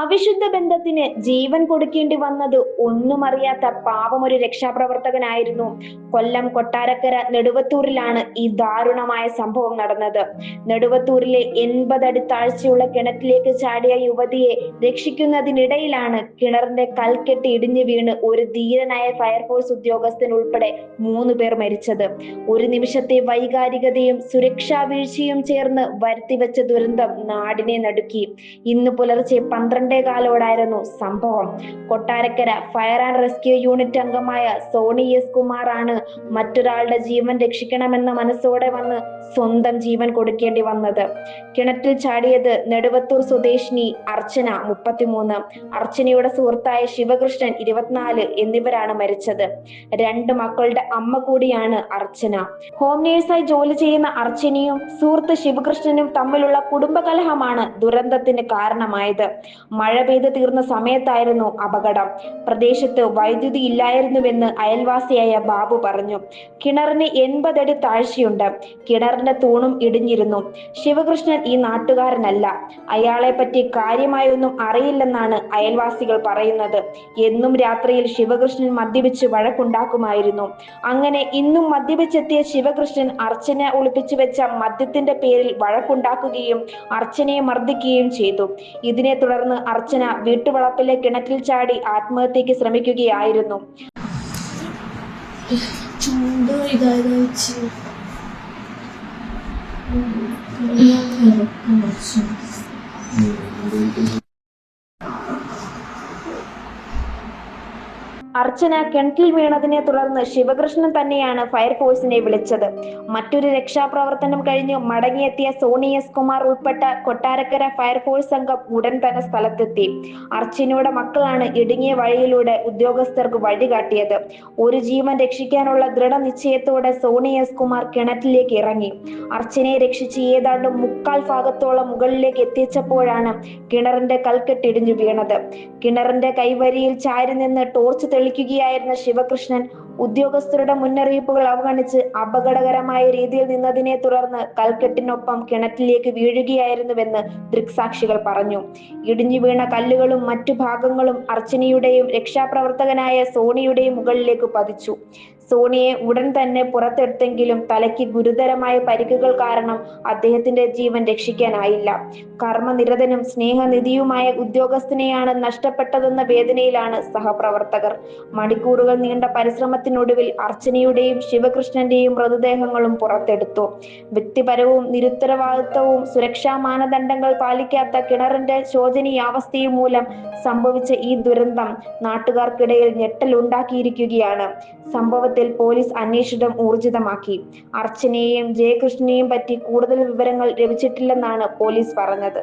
അവിശുദ്ധ ബന്ധത്തിന് ജീവൻ കൊടുക്കേണ്ടി വന്നത് ഒന്നും അറിയാത്ത പാവമൊരു രക്ഷാപ്രവർത്തകനായിരുന്നു. കൊല്ലം കൊട്ടാരക്കര നെടുവത്തൂരിലാണ് ഈ ദാരുണമായ സംഭവം നടന്നത്. നെടുവത്തൂരിലെ എൺപതടി താഴ്ചയുള്ള കിണറ്റിലേക്ക് ചാടിയ യുവതിയെ രക്ഷിക്കുന്നതിനിടയിലാണ് കിണറിന്റെ കൽക്കെട്ട് ഇടിഞ്ഞു വീണ് ഒരു ധീരനായ ഫയർഫോഴ്സ് ഉദ്യോഗസ്ഥൻ ഉൾപ്പെടെ മൂന്ന് പേർ മരിച്ചത്. ഒരു നിമിഷത്തെ വൈകാരികതയും സുരക്ഷാ വീഴ്ചയും ചേർന്ന് വരുത്തിവെച്ച ദുരന്തം നാടിനെ നടുക്കി. ഇന്ന് പുലർച്ചെ പന്ത്രണ്ടേ കാലോടായിരുന്നു സംഭവം. Kottarakkara fire and rescue unit അംഗമായ സോണി എസ് കുമാർ ആണ് മറ്റൊരാളുടെ ജീവൻ രക്ഷിക്കണമെന്ന മനസ്സോടെ വന്ന് സ്വന്തം ജീവൻ കൊടുക്കേണ്ടി വന്നത്. കിണറ്റിൽ ചാടിയത് നെടുവത്തൂർ സ്വദേശിനി അർച്ചന മുപ്പത്തിമൂന്ന്. അർച്ചനയുടെ സുഹൃത്തായ ശിവകൃഷ്ണൻ ഇരുപത്തിനാല് എന്നിവരാണ് മരിച്ചത്. രണ്ട് മക്കളുടെ അമ്മ കൂടിയാണ് അർച്ചന. ഹോം നേഴ്സായി ജോലി ചെയ്യുന്ന അർച്ചനയും സുഹൃത്ത് ശിവകൃഷ്ണനും തമ്മിലുള്ള കുടുംബകലഹമാണ് ദുരന്തത്തിന് കാരണമായത്. മഴ പെയ്ത് തീർന്ന സമയത്തായിരുന്നു അപകടം. പ്രദേശത്ത് വൈദ്യുതി ഇല്ലായിരുന്നുവെന്ന് അയൽവാസിയായ ബാബു പറഞ്ഞു. കിണറിന് എൺപതടി താഴ്ചയുണ്ട്. കിണറിന്റെ തൂണും ഇടിഞ്ഞിരുന്നു. ശിവകൃഷ്ണൻ ഈ നാട്ടുകാരനല്ല. അയാളെ പറ്റി കാര്യമായൊന്നും അറിയില്ലെന്നാണ് അയൽവാസികൾ പറയുന്നത്. എന്നും രാത്രിയിൽ ശിവകൃഷ്ണൻ മദ്യപിച്ച് വഴക്കുണ്ടാക്കുമായിരുന്നു. അങ്ങനെ ഇന്നും മദ്യപിച്ചെത്തിയ ശിവകൃഷ്ണൻ അർച്ചന ഒളിപ്പിച്ചു വെച്ച മദ്യത്തിന്റെ പേരിൽ വഴക്കുണ്ടാക്കുകയും അർച്ചനയെ മർദ്ദിക്കുകയും ചെയ്തു. ഇതിനെ തുടർന്ന് അർച്ചന വീട്ടുവളപ്പിലെ കിണറ്റിൽ ചാടി ആത്മഹത്യക്ക് ശ്രമിക്കുകയായിരുന്നു. ചൂട് കുറച്ചു. അർച്ചന കിണറ്റിൽ വീണതിനെ തുടർന്ന് ശിവകൃഷ്ണൻ തന്നെയാണ് ഫയർഫോഴ്സിനെ വിളിച്ചത്. മറ്റൊരു രക്ഷാപ്രവർത്തനം കഴിഞ്ഞ് മടങ്ങിയെത്തിയ സോണി എസ് കുമാർ ഉൾപ്പെട്ട കൊട്ടാരക്കര ഫയർഫോഴ്സ് സംഘം ഉടൻ തന്നെ സ്ഥലത്തെത്തി. അർച്ചനയുടെ മക്കളാണ് ഇടുങ്ങിയ വഴിയിലൂടെ ഉദ്യോഗസ്ഥർക്ക് വഴികാട്ടിയത്. ഒരു ജീവൻ രക്ഷിക്കാനുള്ള ദൃഢനിശ്ചയത്തോടെ സോണി എസ് കുമാർ കിണറ്റിലേക്ക് ഇറങ്ങി. അർച്ചനയെ രക്ഷിച്ച് ഏതാണ്ട് മുക്കാൽ ഭാഗത്തോളം മുകളിലേക്ക് എത്തിച്ചപ്പോഴാണ് കിണറിന്റെ കൽക്കെട്ടിടിഞ്ഞു വീണത്. കിണറിന്റെ കൈവരിയിൽ ചാരി നിന്ന് ടോർച്ച് തെളിക്കുകയായിരുന്ന ശിവകൃഷ്ണൻ ഉദ്യോഗസ്ഥരുടെ മുന്നറിയിപ്പുകൾ അവഗണിച്ച് അപകടകരമായ രീതിയിൽ നിന്നതിനെ തുടർന്ന് കൽക്കെട്ടിനൊപ്പം കിണറ്റിലേക്ക് വീഴുകയായിരുന്നുവെന്ന് ദൃക്സാക്ഷികൾ പറഞ്ഞു. ഇടിഞ്ഞു വീണ കല്ലുകളും മറ്റു ഭാഗങ്ങളും അർച്ചനയുടെയും രക്ഷാപ്രവർത്തകനായ സോണിയുടെയും മുകളിലേക്ക് പതിച്ചു. സോണിയെ ഉടൻ തന്നെ പുറത്തെടുത്തെങ്കിലും തലയ്ക്ക് ഗുരുതരമായ പരിക്കുകൾ കാരണം അദ്ദേഹത്തിന്റെ ജീവൻ രക്ഷിക്കാനായില്ല. കർമ്മനിരതനും സ്നേഹനിധിയുമായ ഉദ്യോഗസ്ഥനെയാണ് നഷ്ടപ്പെട്ടതെന്ന വേദനയിലാണ് സഹപ്രവർത്തകർ. മണിക്കൂറുകൾ നീണ്ട പരിശ്രമത്തിനൊടുവിൽ അർച്ചനയുടെയും ശിവകൃഷ്ണന്റെയും മൃതദേഹങ്ങളും പുറത്തെടുത്തു. വ്യക്തിപരവും നിരുത്തരവാദിത്വവും സുരക്ഷാ മാനദണ്ഡങ്ങൾ പാലിക്കാത്ത കിണറിന്റെ ശോചനീയാവസ്ഥയും മൂലം സംഭവിച്ച ഈ ദുരന്തം നാട്ടുകാർക്കിടയിൽ ഞെട്ടലുണ്ടാക്കിയിരിക്കുകയാണ്. സംഭവത്തിൽ പോലീസ് അന്വേഷണം ഊർജിതമാക്കി. അർച്ചനയെയും ജയകൃഷ്ണനെയും പറ്റി കൂടുതൽ വിവരങ്ങൾ ലഭിച്ചിട്ടില്ലെന്നാണ് പോലീസ് പറഞ്ഞത്.